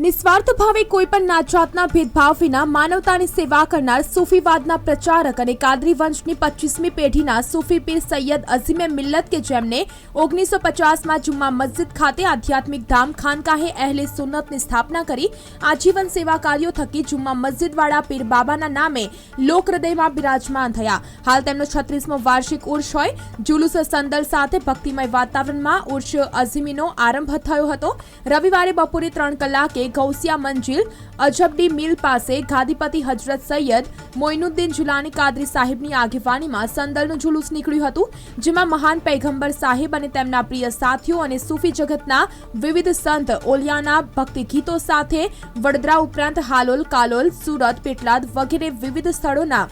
નિસ્વાર્થ ભાવે કોઈ પણ નાતજાતના ભેદભાવ વિના માનવતાની સેવા કરનાર સૂફીવાદના પ્રચારક અને કાદરી વંશની પચીસમી પેઢીના સૂફી પીર સૈયદ અઝીમે મિલ્લત કે જેમને ઓગણીસો પચાસમાં જુમ્મા મસ્જિદ ખાતે આધ્યાત્મિક ધામ ખાનકાહે અહેલે સુન્નતની સ્થાપના કરી, આજીવન સેવા કાર્યો થકી જુમ્મા મસ્જિદવાળા પીર બાબાના નામે લોક હૃદયમાં બિરાજમાન થયા. હાલ તેમનો છત્રીસમો વાર્ષિક ઉર્ષ હોય. જુલુસ સંદલ સાથે ભક્તિમય વાતાવરણમાં ઉર્ષ અઝીમીનો આરંભ થયો હતો. રવિવારે બપોરે ત્રણ કલાકે ગૌસિયા મંજિલ અજબડી મિલ પાસે ગાદીપતિ હજરત સૈયદ મોઇનુદ્દીન જુલાની કાદરી સાહેબની આગેવાનીમાં સંદલનું જુલુસ નીકળ્યું હતું, જેમાં મહાન પૈગંબર સાહેબ અને તેમના પ્રિય સાથીઓ અને સૂફી જગતના વિવિધ સંત ઓલિયાના ભક્તિ ગીતો સાથે વડોદરા ઉપરાંત હાલોલ, કાલોલ, સુરત, પેટલાદ વગેરે વિવિધ સ્થળોના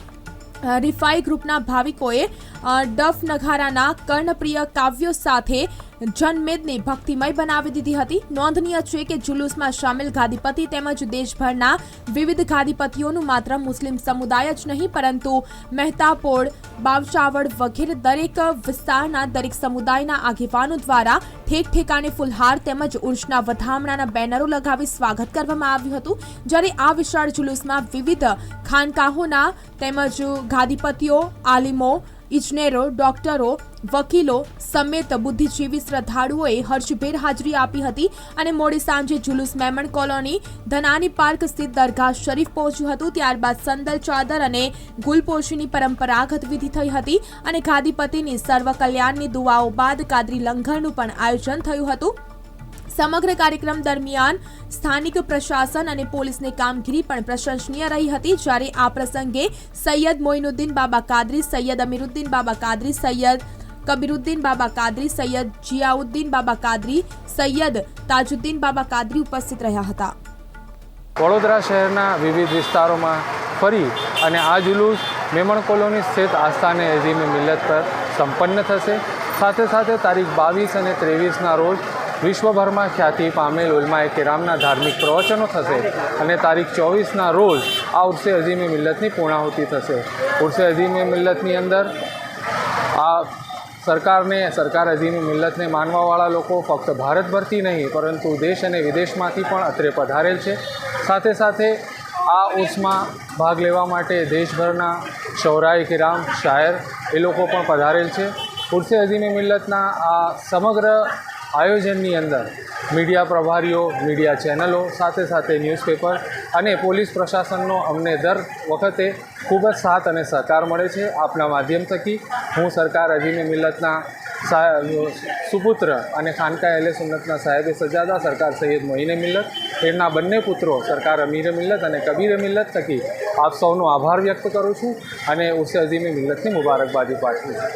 રિફાઈ ગ્રુપના ભાવિકોએ ડફ નગારાના કર્ણપ્રિય કાવ્યો સાથે જનમેદને ભક્તિમય બનાવી દીધી હતી. નોંધનીય છે કે જુલુસમાં સામેલ ગાદીપતિ તેમજ દેશભરના વિવિધ ગાદીપતિઓનું માત્ર મુસ્લિમ સમુદાય જ નહીં, પરંતુ મહેતાપોળ, બાવચાવડ વગેરે દરેક વિસ્તારના દરેક સમુદાયના આગેવાનો દ્વારા ઠેક ઠેકાણે ફુલહાર તેમજ ઉર્ષના વધામણાના બેનરો લગાવી સ્વાગત કરવામાં આવ્યું હતું. જ્યારે આ વિશાળ જુલુસમાં વિવિધ ખાનકાહોના તેમજ ગાદીપતિઓ, આલિમો, ઇજનેરો, ડોક્ટરો વકીલો સમેત બુદ્ધિજીવી શ્રદ્ધાળુઓએ હર્ષભેર હાજરી આપી હતી અને મોડી સાંજે જુલુસ મેમણ કોલોની ધનાની પાર્ક સ્થિત દરગાહ શરીફ પહોંચ્યું હતું, ત્યારબાદ સંદલ ચાદર અને ગુલપોશીની પરંપરાગત વિધિ થઈ હતી અને ગાદીપતિની સર્વકલ્યાણની દુવાઓ બાદ કાદરી લંઘરનું પણ આયોજન થયું હતું. સમગ્ર કાર્યક્રમ દરમિયાન સ્થાનિક પ્રશાસન અને પોલીસની કામગીરી પણ પ્રશંસનીય રહી હતી, જ્યારે આ પ્રસંગે સૈયદ મોઇનુદ્દીન બાબા કાદરી, સૈયદ અમીરુદ્દીન બાબા કાદરી, સૈયદ કબીરુદ્દીન બાબા કાદરી, સૈયદ જિયાઉદ્દીન બાબા કાદરી, સૈયદ તાજુદ્દીન બાબા કાદરી ઉપસ્થિત રહ્યા હતા. વડોદરા શહેરના વિવિધ વિસ્તારોમાં ફરી અને આ જુલુસ મેમણ કોલોની સ્થિત આસ્થાને અઝીમે મિલત પર સંપન્ન થશે. સાથે સાથે તારીખ બાવીસ અને ત્રેવીસના રોજ વિશ્વભરમાં ખ્યાતિ પામેલ ઉલમાએ કિરામના ધાર્મિક પ્રવચનો થશે અને તારીખ ચોવીસના રોજ આ ઉર્સે અઝીમે મિલ્લતની પૂર્ણાહુતિ થશે. ઉર્સે અઝીમે મિલ્લતની અંદર આ સરકારને, સરકાર અધીની મિલ્લતને માનવાવાળા લોકો ફક્ત ભારતભરથી નહીં, પરંતુ દેશ અને વિદેશમાંથી પણ અત્રે પધારેલ છે. સાથે સાથે આ ઉર્સમાં ભાગ લેવા માટે દેશભરના શૌરાય કિરામ શાયર એ લોકો પણ પધારેલ છે. ઉર્સે અઝીમે મિલ્લતના આ સમગ્ર આયોજનની અંદર મીડિયા પ્રભારીઓ, મીડિયા ચેનલો, સાથે સાથે ન્યૂઝપેપર અને પોલીસ પ્રશાસનનો અમને દર વખતે ખૂબ જ સાથ અને સહકાર મળે છે. આપના માધ્યમ થકી હું સરકાર અજીમે મિલતના સુપુત્ર અને ખાનકા એલે સુન્નતના સાહેબે સજાદા સરકાર સૈયદ મોહિને મિલ્લત, તેમના બંને પુત્રો સરકાર અમીરે મિલ્લત અને કબીરે મિલ્લત થકી આપ સૌનો આભાર વ્યક્ત કરું છું અને ઉસે અઝીમે મિલ્લતની મુબારકબાદી પાઠવું છું.